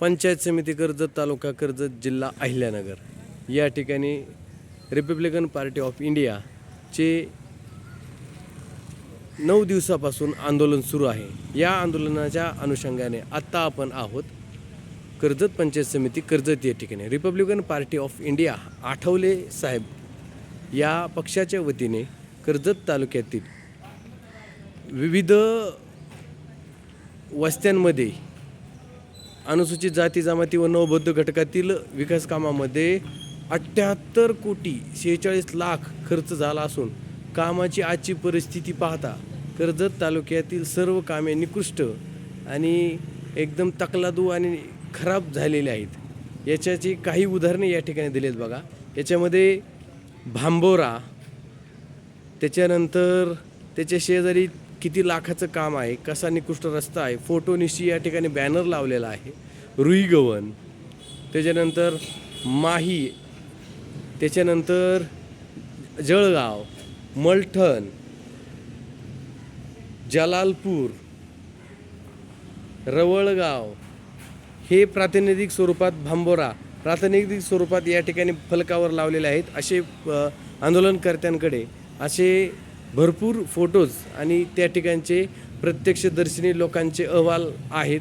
पंचायत समिती कर्जत तालुका कर्जत जिल्हा अहिल्यानगर. या ठिकाणी रिपब्लिकन पार्टी ऑफ इंडियाचे नऊ दिवसापासून आंदोलन सुरू आहे. या आंदोलनाच्या अनुषंगाने आत्ता आपण आहोत कर्जत पंचायत समिती कर्जत या ठिकाणी. Republican party of India Athawale साहेब या पक्षाच्या वतीने कर्जत तालुक्यातील विविध वस्त्यांमध्ये अनुसूचित जाती जमाती व नवबौद्ध घटकातील विकास कामामध्ये अठ्ठ्याहत्तर कोटी शेहेचाळीस लाख खर्च झाला असून कामाची आजची परिस्थिती पाहता कर्जत तालुक्यातील सर्व कामे निकृष्ट आणि एकदम तकलादू आणि खराब झालेली आहेत. याच्याची काही उदाहरणे या ठिकाणी दिली आहेत बघा. याच्यामध्ये भांबोरा त्याच्यानंतर त्याच्या शेजारी किती लाखाचं काम आहे कसा निकृष्ट रस्ता आहे फोटोनिशी या ठिकाणी बॅनर लावलेला आहे रुईगवन त्याच्यानंतर माही त्याच्यानंतर जळगाव मलठण जलालपूर रवळगाव हे प्रातिनिधिक स्वरूपात भांबोरा प्रातिनिधिक स्वरूपात या ठिकाणी फलकावर लावलेले आहेत असे आंदोलनकर्त्यांकडे असे भरपूर फोटोज आणि त्या ठिकाणचे प्रत्यक्षदर्शनी लोकांचे अहवाल आहेत.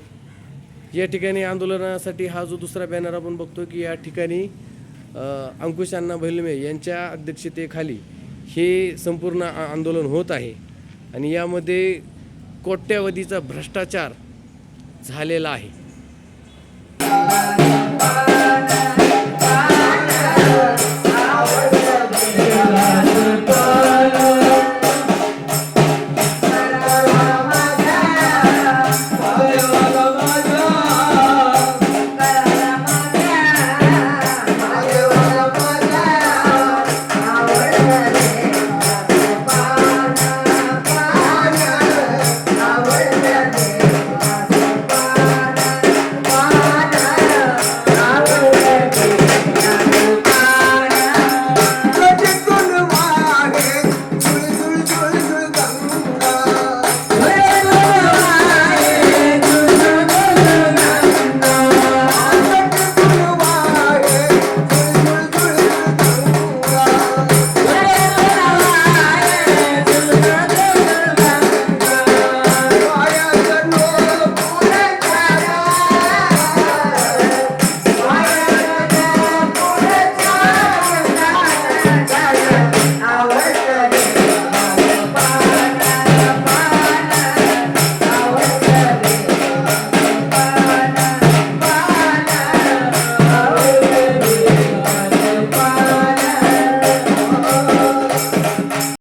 या ठिकाणी आंदोलनासाठी हा जो दुसरा बॅनर आपण बघतो की या ठिकाणी अंकुश अण्णा भैलमे यांच्या अध्यक्षतेखाली हे संपूर्ण आ- आंदोलन होत आहे. आणि यामध्ये कोट्यावधीचा भ्रष्टाचार झालेला आहे.